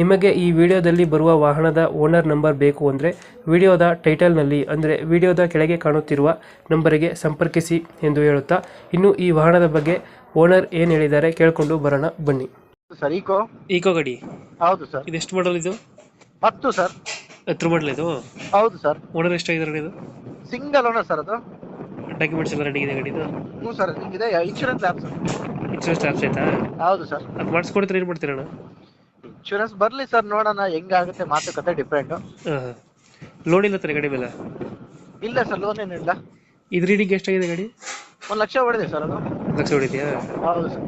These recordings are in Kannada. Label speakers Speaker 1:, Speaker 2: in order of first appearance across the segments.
Speaker 1: ನಿಮಗೆ ಈ ವಿಡಿಯೋದಲ್ಲಿ ಬರುವ ವಾಹನದ ಓನರ್ ನಂಬರ್ ಬೇಕು ಅಂದರೆ ವಿಡಿಯೋದ ಟೈಟಲ್ನಲ್ಲಿ ಅಂದರೆ ವಿಡಿಯೋದ ಕೆಳಗೆ ಕಾಣುತ್ತಿರುವ ನಂಬರಿಗೆ ಸಂಪರ್ಕಿಸಿ ಎಂದು ಹೇಳುತ್ತಾ ಇನ್ನು ಈ ವಾಹನದ ಬಗ್ಗೆ ಓನರ್ ಏನು ಹೇಳಿದ್ದಾರೆ ಕೇಳಿಕೊಂಡು ಬರೋಣ ಬನ್ನಿ.
Speaker 2: Sir eco?
Speaker 1: ಈಕೋ ಗಡಿ?
Speaker 2: ಹೌದು ಸರ್.
Speaker 1: ಇದು ಎಷ್ಟು ಮಾಡಲ್ ಇದು?
Speaker 2: ಹತ್ತು ಸರ್.
Speaker 1: ಹತ್ತು ಮಾಡಲ್ ಇದು?
Speaker 2: ಹೌದು ಸರ್.
Speaker 1: ಓನರ್ ಎಷ್ಟಾಗಿದ್ದಾರೆ ಇದು?
Speaker 2: ಸಿಂಗಲ್ ಓನರ್ ಸರ್ ಅದು.
Speaker 1: ಡಾಕ್ಯುಮೆಂಟ್ಸ್ ಎಲ್ಲ ರೆಡಿ ಇದೆ ಗಡಿದು
Speaker 2: ಹ್ಞೂ ಸರ್ ಇದೆ insurance app sir.
Speaker 1: Insurance apps ಆಯ್ತಾ?
Speaker 2: ಹೌದು ಸರ್.
Speaker 1: ಅದು ಮಾಡಿಸ್ಕೊಡ್ತಾರೆ ಏನು ಮಾಡ್ತೀರಣ್ಣ?
Speaker 2: ಇನ್ಶೂರೆನ್ಸ್ ಬರಲಿ ಸರ್ ನೋಡೋಣ ಹೆಂಗಾಗುತ್ತೆ ಮಾತುಕತೆ
Speaker 1: ಡಿಪೆಂಡ್ ಲೋನ್ ಇಲ್ಲ ತಾರೆ ಗಾಡಿ ಮೇಲೆ?
Speaker 2: ಇಲ್ಲ ಸರ್ ಲೋನ್ ಏನಿಲ್ಲ.
Speaker 1: ಇದು ರೀಡಿಂಗ್ ಎಷ್ಟಾಗಿದೆ ಗಾಡಿ?
Speaker 2: ಒಂದು ಲಕ್ಷ ಹೊಡೆದೆ ಸರ್ ಅದು.
Speaker 1: ಲಕ್ಷ ಹೊಡಿದ್ಯಾ
Speaker 2: ಹೌದು ಸರ್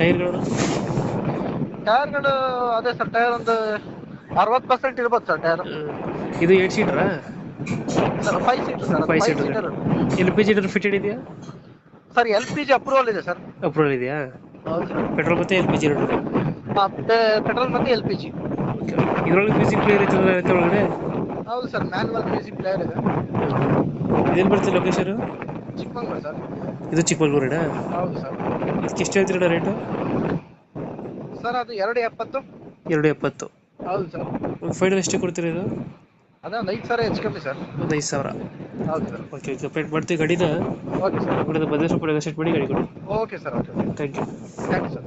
Speaker 1: ಟೈರ್ಗಳು?
Speaker 2: ಟೈರ್ಗಳು ಅದೇ ಸರ್ ಟೈರ್ ಒಂದು ಅರವತ್ತು ಪರ್ಸೆಂಟ್ ಇರ್ಬೋದು ಸರ್ ಟೈರ್.
Speaker 1: ಇದು eight seater
Speaker 2: sir five seater sir five. Seater
Speaker 1: L P G fitted ಇದೆಯಾ?
Speaker 2: Sir L P G approval ಇದೆ ಸರ್
Speaker 1: ಅಪ್ರೂವಲ್ ಇದೆಯಾ? ಪೆಟ್ರೋಲ್ ಮತ್ತೆ ಎಲ್ ಪಿ ಜಿ ಎರಡು
Speaker 2: ಪೆಟ್ರೋಲ್ ಮತ್ತೆ ಎಲ್ ಪಿ ಜಿ.
Speaker 1: ಇದರೊಳಗೆ ಮ್ಯೂಸಿಕ್ ಪ್ಲೇಯರ್ ಐತಲ್ಲ ಅದಕ್ಕೆ ಒಳಗಡೆ?
Speaker 2: ಹೌದು ಸರ್ ಮ್ಯಾನ್ಯಲ್ ಮ್ಯೂಸಿಕ್ ಪ್ಲೇಯರ್ ಇದೆ.
Speaker 1: ಇದೇನು ಬರುತ್ತೆ ಲೊಕೇಶನ್
Speaker 2: ಚಿಕ್ಕಮಂಗ್ಳೂರು ಸರ್.
Speaker 1: ಇದು ಚಿಕ್ಕಮಗಳೂರಿನ?
Speaker 2: ಹೌದು ಸರ್.
Speaker 1: ಇದಕ್ಕೆ ಎಷ್ಟು ಹೇಳ್ತೀರಾ ರೇಟು
Speaker 2: ಸರ್ ಅದು ಎರಡು ಎಪ್ಪತ್ತು.
Speaker 1: ಎರಡು ಎಪ್ಪತ್ತು.
Speaker 2: ಹೌದು ಸರ್.
Speaker 1: ಒಂದು ಫೈನಲ್ ಎಷ್ಟು ಕೊಡ್ತೀರಾ ಇದು?
Speaker 2: ಅದೇ ಒಂದು ಐದು ಸಾವಿರ ಹೆಚ್ಚು ಕಮ್ಮಿ ಸರ್.
Speaker 1: ಒಂದು ಐದು ಸಾವಿರ.
Speaker 2: ಹೌದು ಸರ್.
Speaker 1: ಓಕೆ ಓಕೆ ಪೇಟ್ ಮಾಡ್ತೀವಿ ಗಾಡಿನ.
Speaker 2: ಓಕೆ ಸರ್
Speaker 1: ನೆಗೋಷಿಯೇಟ್ ಮಾಡಿ ಗಾಡಿ ಕೊಡಿ.
Speaker 2: Okay sir okay
Speaker 1: thank you
Speaker 2: thank you sir